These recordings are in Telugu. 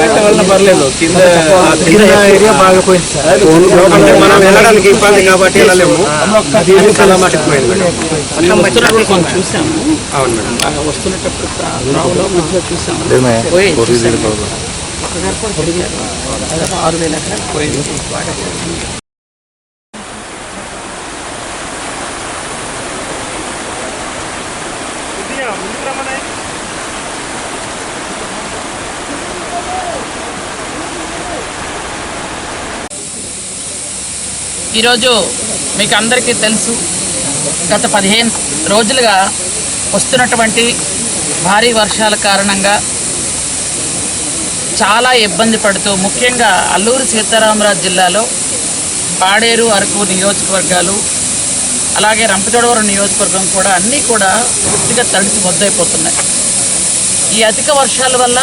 మెట్ట వలన పర్లేదు. కింద ఆ కింద ఏరియా బాగా పోయింది సార్. అంటే మనం వెళ్ళడానికి ఇబ్బంది కాబట్టి వెళ్ళలేము. చాలా మటుకు పోయింది మేడం. కొంచెం చూసాము. అవును మేడం. వస్తున్నప్పుడు రావులో మధ్యలో చూసాము. ఆరు వేల ఎకరాలు పోయింది. ఈరోజు మీకు అందరికీ తెలుసు గత పదిహేను రోజులుగా వస్తున్నటువంటి భారీ వర్షాల కారణంగా చాలా ఇబ్బంది పడుతూ ముఖ్యంగా అల్లూరు సీతారామరాజు జిల్లాలో పాడేరు అరకు నియోజకవర్గాలు అలాగే రంపచోడవరం నియోజకవర్గం కూడా అన్నీ కూడా పూర్తిగా తడిసి మొద్దైపోతున్నాయి. ఈ అధిక వర్షాల వల్ల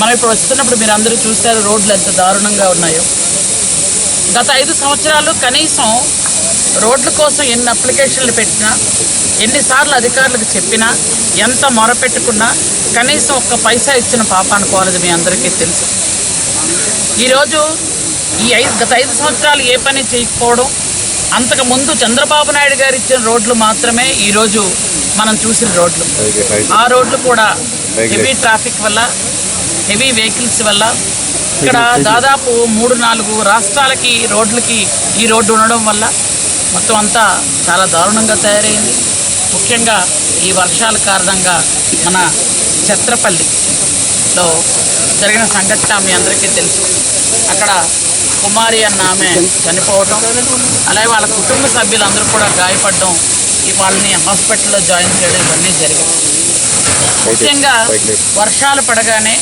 మనం ఇప్పుడు వస్తున్నప్పుడు మీరు అందరూ చూశారు రోడ్లు ఎంత దారుణంగా ఉన్నాయో. గత ఐదు సంవత్సరాలు కనీసం రోడ్ల కోసం ఎన్ని అప్లికేషన్లు పెట్టినా ఎన్నిసార్లు అధికారులకు చెప్పినా ఎంత మొరపెట్టుకున్నా కనీసం ఒక్క పైసా ఇచ్చిన పాప అనుకోవాలి మీ అందరికీ తెలుసు. ఈరోజు ఈ ఐదు గత ఐదు సంవత్సరాలు ఏ పని చేయకపోవడం అంతకు ముందు చంద్రబాబు నాయుడు గారు ఇచ్చిన రోడ్లు మాత్రమే ఈరోజు మనం చూసిన రోడ్లు. ఆ రోడ్లు కూడా హెవీ ట్రాఫిక్ వల్ల హెవీ వెహికల్స్ వల్ల ఇక్కడ దాదాపు మూడు నాలుగు రాష్ట్రాలకి రోడ్లకి ఈ రోడ్డు ఉండడం వల్ల మొత్తం అంతా చాలా దారుణంగా తయారైంది. ముఖ్యంగా ఈ వర్షాల కారణంగా మన ఛత్రపల్లిలో జరిగిన సంఘటన మీ అందరికీ తెలుసు. అక్కడ కుమారి అన్న ఆమె చనిపోవడం అలాగే వాళ్ళ కుటుంబ సభ్యులందరూ కూడా గాయపడడం ఈ వాళ్ళని హాస్పిటల్లో జాయిన్ చేయడం ఇవన్నీ జరిగాయి. ముఖ్యంగా వర్షాలు పడగానే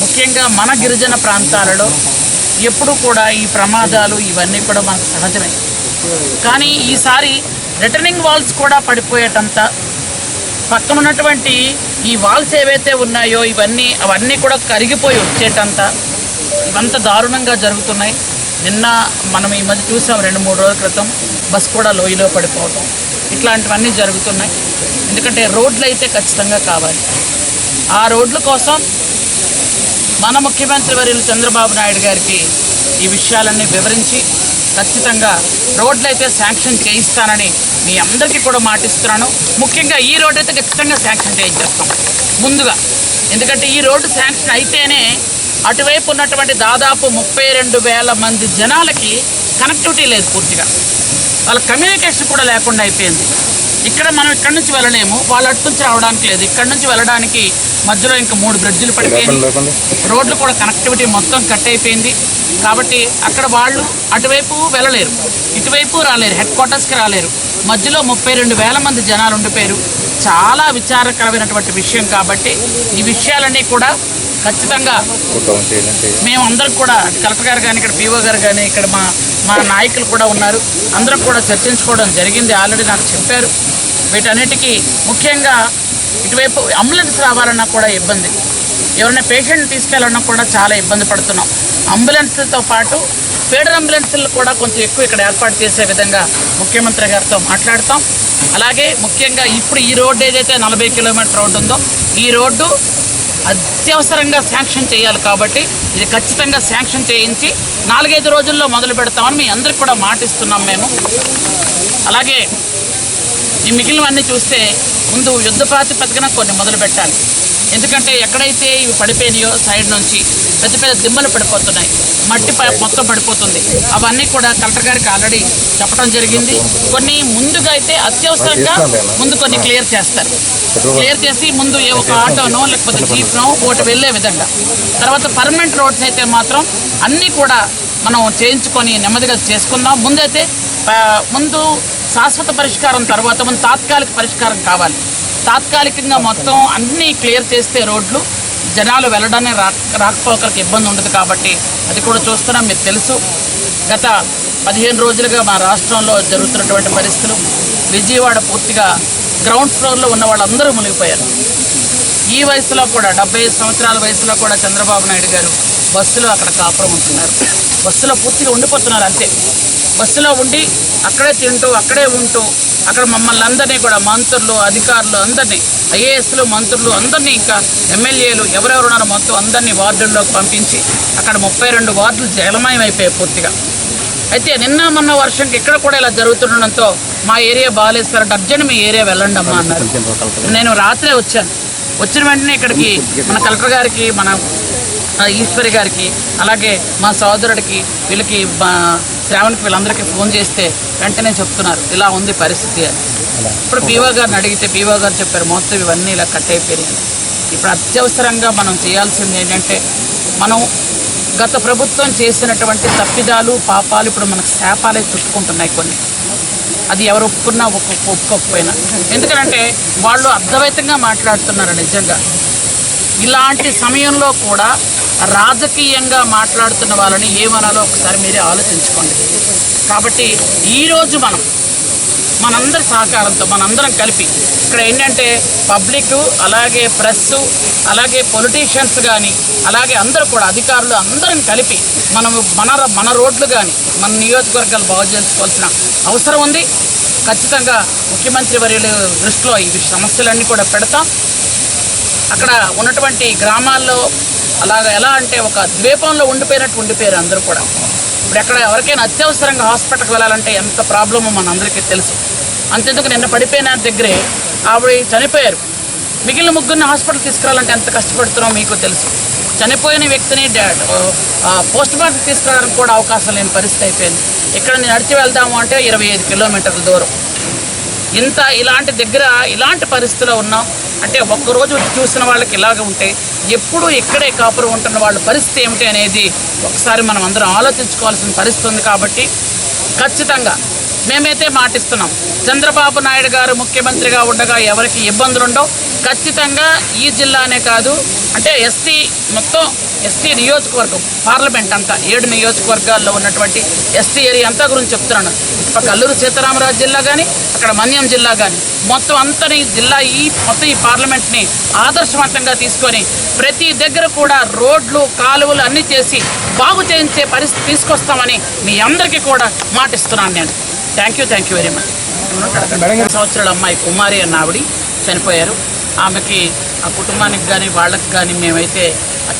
ముఖ్యంగా మన గిరిజన ప్రాంతాలలో ఎప్పుడు కూడా ఈ ప్రమాదాలు ఇవన్నీ కూడా మనకు సహజమే. కానీ ఈసారి రిటర్నింగ్ వాల్స్ కూడా పడిపోయేటంత పక్కన ఉన్నటువంటి ఈ వాల్స్ ఏవైతే ఉన్నాయో ఇవన్నీ అవన్నీ కూడా కరిగిపోయి వచ్చేటంత ఇవంత దారుణంగా జరుగుతున్నాయి. నిన్న మనం ఈ మధ్య చూసాం రెండు మూడు రోజుల క్రితం బస్ కూడా లోయలో పడిపోవటం. ఇట్లాంటివన్నీ జరుగుతున్నాయి. ఎందుకంటే రోడ్లు అయితే ఖచ్చితంగా కావాలి. ఆ రోడ్ల కోసం మన ముఖ్యమంత్రి వర్యులు చంద్రబాబు నాయుడు గారికి ఈ విషయాలన్నీ వివరించి ఖచ్చితంగా రోడ్లు అయితే శాంక్షన్ చేయిస్తానని మీ అందరికీ కూడా మాటిస్తున్నాను. ముఖ్యంగా ఈ రోడ్ అయితే ఖచ్చితంగా శాంక్షన్ చేయించేస్తాం. ముందుగా ఎందుకంటే ఈ రోడ్డు శాంక్షన్ అయితేనే అటువైపు ఉన్నటువంటి దాదాపు ముప్పై రెండు వేల మంది జనాలకి కనెక్టివిటీ లేదు పూర్తిగా. వాళ్ళ కమ్యూనికేషన్ కూడా లేకుండా అయిపోయింది. ఇక్కడ మనం ఇక్కడి నుంచి వెళ్ళలేము. వాళ్ళు అటు నుంచి రావడానికి లేదు. ఇక్కడ నుంచి వెళ్ళడానికి మధ్యలో ఇంకా మూడు బ్రిడ్జిలు పడిపోయింది రోడ్లు కూడా కనెక్టివిటీ మొత్తం కట్ అయిపోయింది. కాబట్టి అక్కడ వాళ్ళు అటువైపు వెళ్ళలేరు. ఇటువైపు రాలేరు. హెడ్ క్వార్టర్స్కి రాలేరు. మధ్యలో ముప్పై రెండు వేల మంది జనాలు ఉండిపోయారు. చాలా విచారకరమైనటువంటి విషయం కాబట్టి ఈ విషయాలన్నీ కూడా ఖచ్చితంగా మేము అందరం కూడా కలెక్టర్ గారు కానీ ఇక్కడ పీఓ గారు కానీ ఇక్కడ మా మా నాయకులు కూడా ఉన్నారు. అందరం కూడా చర్చించుకోవడం జరిగింది. ఆల్రెడీ నాకు చెప్పారు. వీటన్నిటికీ ముఖ్యంగా ఇటువైపు అంబులెన్స్ రావాలన్నా కూడా ఇబ్బంది. ఎవరైనా పేషెంట్ తీసుకెళ్ళాలన్నా కూడా చాలా ఇబ్బంది పడుతున్నాం. అంబులెన్స్లతో పాటు ఫీడర్ అంబులెన్స్లు కూడా కొంచెం ఎక్కువ ఇక్కడ ఏర్పాటు చేసే విధంగా ముఖ్యమంత్రి గారితో మాట్లాడతాం. అలాగే ముఖ్యంగా ఇప్పుడు ఈ రోడ్డు ఏదైతే నలభై కిలోమీటర్ రోడ్డు ఉందో ఈ రోడ్డు అత్యవసరంగా శాంక్షన్ చేయాలి కాబట్టి ఇది ఖచ్చితంగా శాంక్షన్ చేయించి నాలుగైదు రోజుల్లో మొదలు పెడతామని మీ అందరికి కూడా మాటిస్తున్నాం మేము. అలాగే ఈ మిగిలినవన్నీ చూస్తే ముందు యుద్ధ ప్రాతిపదికన కొన్ని మొదలు పెట్టాలి. ఎందుకంటే ఎక్కడైతే ఇవి పడిపోయినాయో సైడ్ నుంచి పెద్ద పెద్ద దిమ్మలు పడిపోతున్నాయి. మట్టి మొత్తం పడిపోతుంది. అవన్నీ కూడా కలెక్టర్ గారికి ఆల్రెడీ చెప్పడం జరిగింది. కొన్ని ముందుగా అయితే అత్యవసరంగా ముందు కొన్ని క్లియర్ చేస్తారు. క్లియర్ చేసి ముందు ఏ ఒక ఆటోనో లేకపోతే జీప్నో ఒకటి వెళ్ళే విధంగా. తర్వాత పర్మనెంట్ రోడ్స్ అయితే మాత్రం అన్నీ కూడా మనం చేయించుకొని నెమ్మదిగా చేసుకుందాం. ముందైతే ముందు శాశ్వత పరిష్కారం తర్వాత మనం తాత్కాలిక పరిష్కారం కావాలి. తాత్కాలికంగా మొత్తం అన్నీ క్లియర్ చేస్తే రోడ్లు జనాలు వెళ్ళడానికి రా రాకపోకలకు ఇబ్బంది ఉండదు కాబట్టి అది కూడా చూస్తున్నాం మీకు తెలుసు. గత పదిహేను రోజులుగా మా రాష్ట్రంలో జరుగుతున్నటువంటి పరిస్థితులు విజయవాడ పూర్తిగా గ్రౌండ్ ఫ్లోర్లో ఉన్న వాళ్ళందరూ మునిగిపోయారు. ఈ వయసులో కూడా డెబ్బై సంవత్సరాల వయసులో కూడా చంద్రబాబు నాయుడు గారు బస్సులో అక్కడ కాపురం ఉంటున్నారు. బస్సులో పూర్తిగా ఉండిపోతున్నారు అంతే. బస్సులో ఉండి అక్కడే తింటూ అక్కడే ఉంటూ అక్కడ మమ్మల్ని అందరినీ కూడా మంత్రులు అధికారులు అందరినీ ఐఏఎస్లు మంత్రులు అందరినీ ఇంకా ఎమ్మెల్యేలు ఎవరెవరు ఉన్నారో మొత్తం అందరినీ వార్డుల్లోకి పంపించి అక్కడ ముప్పై రెండు వార్డులు జలమయం అయిపోయాయి పూర్తిగా. అయితే నిన్న మొన్న వర్షంకి ఇక్కడ కూడా ఇలా జరుగుతుండడంతో మా ఏరియా బాగాలేదు సార్ అర్జెంట్ మీ ఏరియా వెళ్ళండి అమ్మా అన్నారు. నేను రాత్రే వచ్చాను. వచ్చిన వెంటనే ఇక్కడికి మన కలెక్టర్ గారికి మన ఈశ్వరి గారికి అలాగే మా సోదరుడికి వీళ్ళకి శ్రావణ్కి వీళ్ళందరికీ ఫోన్ చేస్తే వెంటనే చెప్తున్నారు ఇలా ఉంది పరిస్థితి అని. ఇప్పుడు పీవో గారిని అడిగితే పీవో గారు చెప్పారు మొత్తం ఇవన్నీ ఇలా కట్ అయిపోయినాయి. ఇప్పుడు అత్యవసరంగా మనం చేయాల్సింది ఏంటంటే మనం గత ప్రభుత్వం చేసినటువంటి తప్పిదాలు పాపాలు ఇప్పుడు మనకు శాపాలే చుట్టుకుంటున్నాయి కొన్ని. అది ఎవరు ఒప్పుకున్నా ఒప్పు ఒప్పుకోకపోయినా. ఎందుకంటే వాళ్ళు అర్థవైతంగా మాట్లాడుతున్నారు నిజంగా? ఇలాంటి సమయంలో కూడా రాజకీయంగా మాట్లాడుతున్న వాళ్ళని ఏమనాలో ఒకసారి మీరే ఆలోచించుకోండి. కాబట్టి ఈరోజు మనం మనందరి సహకారంతో మనందరం కలిపి ఇక్కడ ఏంటంటే పబ్లిక్ అలాగే ప్రెస్ అలాగే పొలిటీషియన్స్ కానీ అలాగే అందరూ కూడా అధికారులు అందరం కలిపి మనం మన మన రోడ్లు కానీ మన నియోజకవర్గాలు బాగు చేసుకోవాల్సిన అవసరం ఉంది. ఖచ్చితంగా ముఖ్యమంత్రి వర్యుల దృష్టిలో ఈ సమస్యలన్నీ కూడా పెడతాం. అక్కడ ఉన్నటువంటి గ్రామాల్లో అలాగ ఎలా అంటే ఒక ద్వీపంలో ఉండిపోయినట్టు ఉండిపోయారు అందరూ కూడా. ఇప్పుడు ఎక్కడ ఎవరికైనా అత్యవసరంగా హాస్పిటల్కి వెళ్ళాలంటే ఎంత ప్రాబ్లమో మన అందరికీ తెలుసు. అంతెందుకు నిన్న పడిపోయిన దగ్గరే ఆవిడ చనిపోయారు. మిగిలిన ముగ్గురిని హాస్పిటల్ తీసుకురావాలంటే ఎంత కష్టపడుతున్నాం మీకు తెలుసు. చనిపోయిన వ్యక్తిని పోస్ట్ మార్టం తీసుకురావడానికి కూడా అవకాశం లేని పరిస్థితి అయిపోయింది. ఇక్కడ నేను నడిచి వెళ్దాము అంటే ఇరవై ఐదు కిలోమీటర్ల దూరం. ఇంత ఇలాంటి దగ్గర ఇలాంటి పరిస్థితిలో ఉన్నాం. అంటే ఒక్కరోజు వచ్చి చూసిన వాళ్ళకి ఇలాగ ఉంటే ఎప్పుడూ ఇక్కడే కాపురం ఉంటున్న వాళ్ళ పరిస్థితి ఏమిటి అనేది ఒకసారి మనం అందరం ఆలోచించుకోవాల్సిన పరిస్థితి ఉంది కాబట్టి ఖచ్చితంగా మేమైతే మాటిస్తున్నాం. చంద్రబాబు నాయుడు గారు ముఖ్యమంత్రిగా ఉండగా ఎవరికి ఇబ్బందులు ఉండవు ఖచ్చితంగా ఈ జిల్లానే కాదు అంటే ఎస్టీ మొత్తం ఎస్టీ నియోజకవర్గం పార్లమెంట్ అంతా ఏడు నియోజకవర్గాల్లో ఉన్నటువంటి ఎస్టీ ఏరియా అంతా గురించి చెప్తున్నాను. ఇటుపక్క అల్లూరు సీతారామరాజు జిల్లా కానీ అక్కడ మన్యం జిల్లా కానీ మొత్తం అంతని జిల్లా ఈ మొత్తం ఈ పార్లమెంట్ని ఆదర్శవంతంగా తీసుకొని ప్రతి దగ్గర కూడా రోడ్లు కాలువలు అన్నీ చేసి బాగు చేయించే పరిస్థితి తీసుకొస్తామని మీ అందరికీ కూడా మాటిస్తున్నాను నేను. Thank you thank you very much సంవత్సరాల అమ్మాయి కుమారి అన్న ఆవిడ చనిపోయారు. ఆమెకి ఆ కుటుంబానికి కానీ వాళ్ళకి కానీ మేమైతే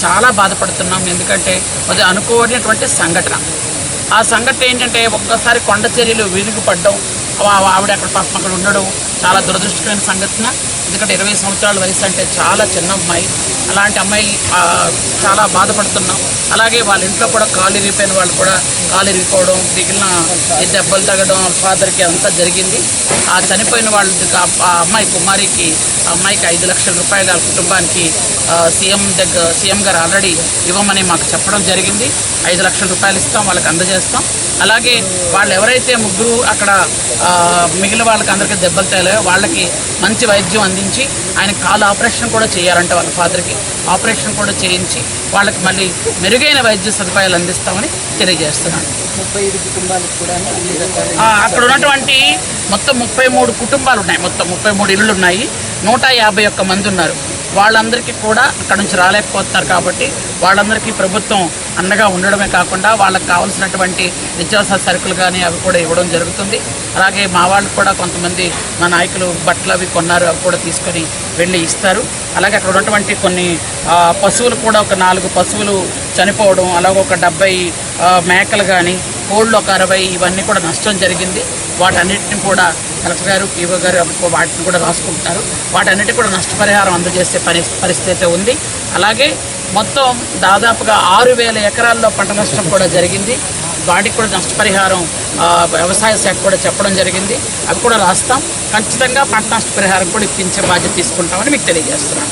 చాలా బాధపడుతున్నాం. ఎందుకంటే అది అనుకోనటువంటి సంఘటన. ఆ సంఘటన ఏంటంటే ఒక్కసారి కొండ చర్యలు విరిగిపడ్డం ఆవిడ అక్కడ పాపం అక్కడ ఉండడం చాలా దురదృష్టకరమైన సంఘటన. ఎందుకంటే ఇరవై సంవత్సరాల వయసు అంటే చాలా చిన్న అమ్మాయి. అలాంటి అమ్మాయి చాలా బాధపడుతున్నాం. అలాగే వాళ్ళ ఇంట్లో కూడా కాలు ఇరిగిపోయిన వాళ్ళు కూడా కాలు ఇరిగిపోవడం మిగిలిన దెబ్బలు తగ్గడం ఫాదర్కి అంతా జరిగింది. ఆ చనిపోయిన వాళ్ళ ఆ అమ్మాయి కుమారికి అమ్మాయికి ఐదు లక్షల రూపాయలు కుటుంబానికి సీఎం దగ్గర సీఎం గారు ఆల్రెడీ ఇవ్వమని మాకు చెప్పడం జరిగింది. ఐదు లక్షల రూపాయలు ఇస్తాం వాళ్ళకి అందజేస్తాం. అలాగే వాళ్ళు ఎవరైతే ముగ్గురు అక్కడ మిగిలిన వాళ్ళకి అందరికీ దెబ్బలు తేలాయో వాళ్ళకి మంచి వైద్యం అందించి ఆయన కాలు ఆపరేషన్ కూడా చేయాలంటే వాళ్ళ ఫాదర్కి. ఆపరేషన్ కూడా చేయించి వాళ్ళకి మళ్ళీ మెరుగైన వైద్య సదుపాయాలు అందిస్తామని తెలియజేస్తున్నాను. అక్కడ ఉన్నటువంటి మొత్తం ముప్పై మూడు కుటుంబాలు ఉన్నాయి. మొత్తం ముప్పై మూడు ఇళ్ళు ఉన్నాయి. నూట యాభై ఒక్క మంది ఉన్నారు. వాళ్ళందరికీ కూడా అక్కడ నుంచి రాలేకపోతున్నారు కాబట్టి వాళ్ళందరికీ ప్రభుత్వం అండగా ఉండడమే కాకుండా వాళ్ళకి కావాల్సినటువంటి నిత్యావసర సరుకులు కానీ అవి కూడా ఇవ్వడం జరుగుతుంది. అలాగే మా వాళ్ళు కూడా కొంతమంది మా నాయకులు బట్టలు అవి కొన్నారు అవి కూడా తీసుకొని వెళ్ళి ఇస్తారు. అలాగే అక్కడ ఉన్నటువంటి కొన్ని పశువులు కూడా ఒక నాలుగు పశువులు చనిపోవడం అలాగే ఒక డెబ్బై మేకలు కానీ కోళ్ళు ఒక అరవై ఇవన్నీ కూడా నష్టం జరిగింది. వాటన్నిటిని కూడా కలెక్టర్ గారు పీఓ గారు వాటిని కూడా రాసుకుంటారు. వాటన్నిటి కూడా నష్టపరిహారం అందజేసే పరి పరిస్థితి అయితే ఉంది. అలాగే మొత్తం దాదాపుగా ఆరు వేల ఎకరాల్లో పంట నష్టం కూడా జరిగింది. వాటికి కూడా నష్టపరిహారం వ్యవసాయ శాఖ కూడా చెప్పడం జరిగింది. అవి కూడా రాస్తాం. ఖచ్చితంగా పంట నష్టపరిహారం కూడా ఇప్పించే బాధ్యత తీసుకుంటామని మీకు తెలియజేస్తున్నాను.